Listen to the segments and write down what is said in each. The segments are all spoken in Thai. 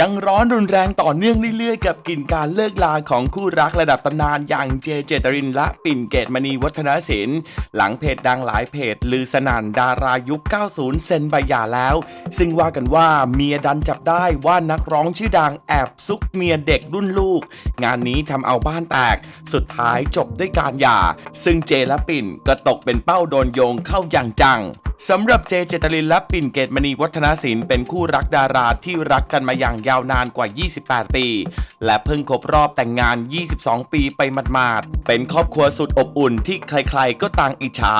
ยังร้อนรุนแรงต่อเนื่องเรื่อยๆ กับกลิ่นการเลิกลาของคู่รักระดับตำนานอย่างเจเจตรินและปิ่นเกตมณีวัฒนศิลป์ หลังเพจดังหลายเพจ ลือสนั่นดารายุค 90 เซ็นใบหย่าแล้ว ซึ่งว่ากันว่าเมียดันจับได้ว่านักร้องชื่อดังแอบซุกเมียเด็กรุ่นลูก งานนี้ทำเอาบ้านแตก สุดท้ายจบด้วยการหย่า ซึ่งเจและปิ่นก็ตกเป็นเป้าโดนโยงเข้าอย่างจังสำหรับเจเจตลินและปิ่นเกตมณีวัฒนศิลป์เป็นคู่รักดาราที่รักกันมาอย่างยาวนานกว่า 28 ปี และเพิ่งครบรอบแต่งงาน 22 ปีไปหมาดๆเป็นครอบครัวสุดอบอุ่นที่ใครๆ ก็ต่างอิจฉา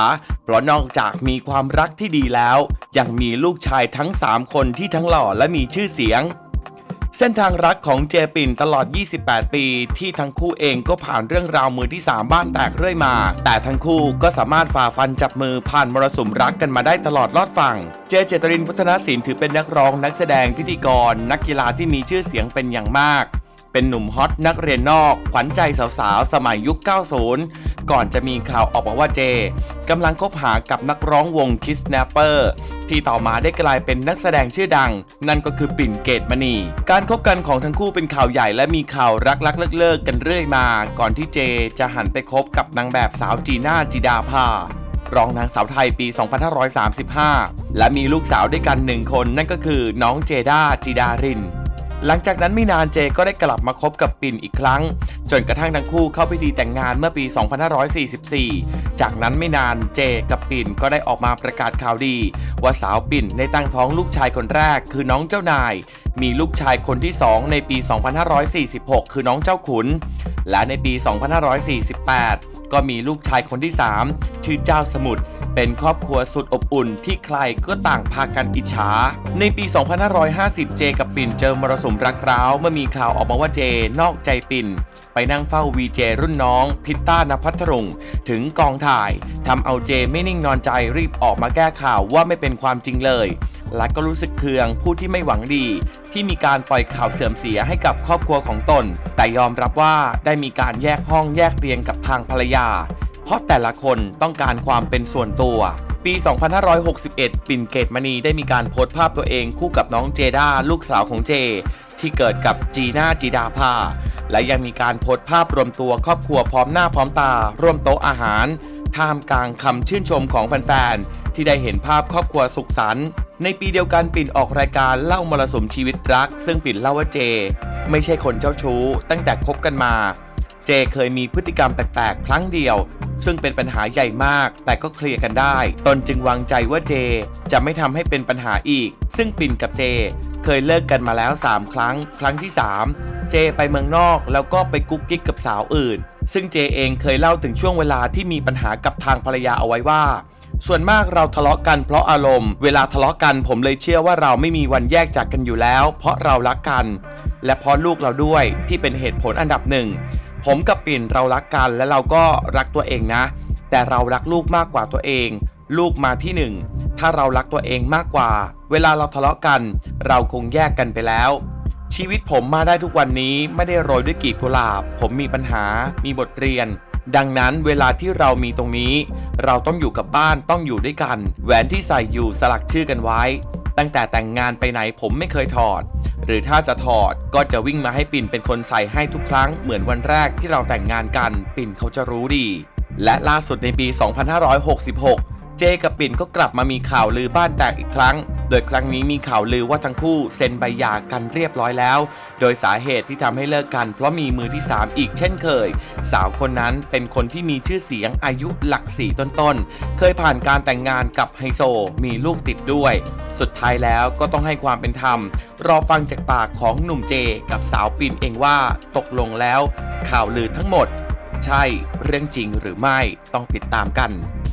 เพราะนอกจากมีความรักที่ดีแล้ว ยังมีลูกชายทั้ง 3 คนที่ทั้งหล่อและมีชื่อเสียง เส้นทางรักของเจปินตลอด 28 ปี ที่ทั้งคู่เองก็ผ่านเรื่องราวมือที่ 3 บ้านแตกเรื่อยมา แต่ทั้งคู่ก็สามารถฝ่าฟันจับมือผ่านมรสุมรักกันมาได้ตลอดรอดฝั่ง เจเจตรินพัฒนศิลป์ถือเป็นนักร้องนักแสดงพิธีกร นักกีฬาที่มีชื่อเสียงเป็นอย่างมาก เป็นหนุ่มฮอตนักเรียนนอก ขวัญใจสาวๆ สมัยยุค 90 ก่อนจะมีข่าวออกมาว่าเจกำลังคบหากับนักร้องวงคิสแนปเปอร์ที่ต่อมาได้กลายเป็นนักแสดงชื่อดัง นั่นก็คือปิ่นเกตมณี การคบกันของทั้งคู่เป็นข่าวใหญ่และมีข่าวรักๆเลิกๆกันเรื่อยมา ก่อนที่เจจะหันไปคบกับนางแบบสาวจีน่าจิดาภารองนางสาวไทยปี 2535 และมีลูกสาวด้วยกันหนึ่งคนนั่นก็คือน้องเจด้าจิดาริน หลังจากนั้นไม่นานเจก็ได้กลับมาคบกับปิ่นอีกครั้ง นกระทั่งทั้งคู่เข้าพิธีแต่งงานเมื่อปี 2544 จากนั้นไม่นานเจกับปิ่นก็ได้ออกมาประกาศข่าวดี ว่าสาวปิ่นได้ตั้งท้องลูกชายคนแรกคือน้องเจ้านาย มีลูกชายคนที่ 2 ในปี 2546 คือน้องเจ้าขุน และในปี 2548 ก็มีลูกชายคนที่ 3 ชื่อเจ้าสมุทร เป็นครอบครัวสุดอบอุ่นที่ใครก็ต่างพากันอิจฉา ในปี 2550 เจกับปิ่นเจอมรสุมรักร้าวเมื่อมีข่าวออกมาว่าเจนอกใจปิ่น ไปนั่งเฝ้าวีเจรุ่นน้อง พิตต้านภัทรุงถึงกองถ่ายทำเอาเจไม่นิ่งนอนใจรีบออกมาแก้ข่าวว่าไม่เป็นความจริงเลย และก็รู้สึกเคืองผู้ที่ไม่หวังดี ที่มีการปล่อยข่าวเสื่อมเสียให้กับครอบครัวของตน แต่ยอมรับว่าได้มีการแยกห้องแยกเตียงกับทางภรรยา เพราะแต่ละคนต้องการความเป็นส่วนตัว ปี 2561 ปิ่นเกตมณีได้มีการโพสต์ภาพตัวเองคู่กับน้องเจด้าลูกสาวของเจ ที่เกิดกับจีน่าจีดาภาและยังมีการโพสต์ภาพรวมตัวครอบครัวพร้อมหน้าพร้อมตา ร่วมโต๊ะอาหาร ท่ามกลางคำชื่นชมของแฟนๆ ที่ได้เห็นภาพครอบครัวสุขสันต์ในปีเดียวกันปิ่นออกรายการเล่ามรสุมชีวิตรัก ซึ่งปิ่นเล่าว่าเจ ไม่ใช่คนเจ้าชู้ ตั้งแต่คบกันมา เจเคยมีพฤติกรรมแปลกๆ ครั้งเดียว ซึ่งเป็นปัญหาใหญ่มาก แต่ก็เคลียร์กันได้ ตนจึงวางใจว่าเจ จะไม่ทำให้เป็นปัญหาอีก ซึ่งปิ่นกับเจ เคยเลิกกันมาแล้ว 3 ครั้ง ครั้งที่ 3 เจไปเมืองนอกแล้วก็ไปกุ๊กกิ๊กกับสาวอื่น ซึ่งเจเองเคยเล่าถึงช่วงเวลาที่มีปัญหากับทางภรรยาเอาไว้ว่าส่วนมากเราทะเลาะกันเพราะอารมณ์ เวลาทะเลาะกันผมเลยเชื่อว่าเราไม่มีวันแยกจากกันอยู่แล้ว เพราะเรารักกัน และเพราะลูกเราด้วยที่เป็นเหตุผลอันดับหนึ่ง ผมกับปิ่นเรารักกันและเราก็รักตัวเองนะ แต่เรารักลูกมากกว่าตัวเอง ลูกมาที่หนึ่งถ้าเรารักตัวเองมากกว่า เวลาเราทะเลาะกัน เราคงแยกกันไปแล้ว ชีวิตผมมาได้ทุกวันนี้ไม่ได้โรยด้วยกีบกุหลาบ ผมมีปัญหา มีบทเรียน ดังนั้นเวลาที่เรามีตรงนี้ เราต้องอยู่กับบ้านต้องอยู่ด้วยกัน แหวนที่ใส่อยู่สลักชื่อกันไว้ ตั้งแต่แต่งงานไปไหนผมไม่เคยถอด หรือถ้าจะถอดก็จะวิ่งมาให้ปิ่นเป็นคนใส่ให้ทุกครั้งเหมือนวันแรกที่เราแต่งงานกัน ปิ่นเขาจะรู้ดี และล่าสุดในปี 2566 เจกับปิ่นก็กลับมามีข่าวลือบ้านแตกอีกครั้ง ดยครั้งนี้มีข่าวลือว่าทั้งคู่เซ็นใบหย่ากันเรียบร้อยแล้ว โดยสาเหตุที่ทำให้เลิกกัน เพราะมีมือที่ 3 อีกเช่นเคย สาวคนนั้นเป็นคนที่มีชื่อเสียงอายุหลักสี่ต้นๆ เคยผ่านการแต่งงานกับไฮโซมีลูกติดด้วย สุดท้ายแล้วก็ต้องให้ความเป็นธรรม รอฟังจากปากของหนุ่มเจกับสาวปิ่นเองว่าตกลงแล้ว ข่าวลือทั้งหมด ใช่เรื่องจริงหรือไม่ต้องติดตามกัน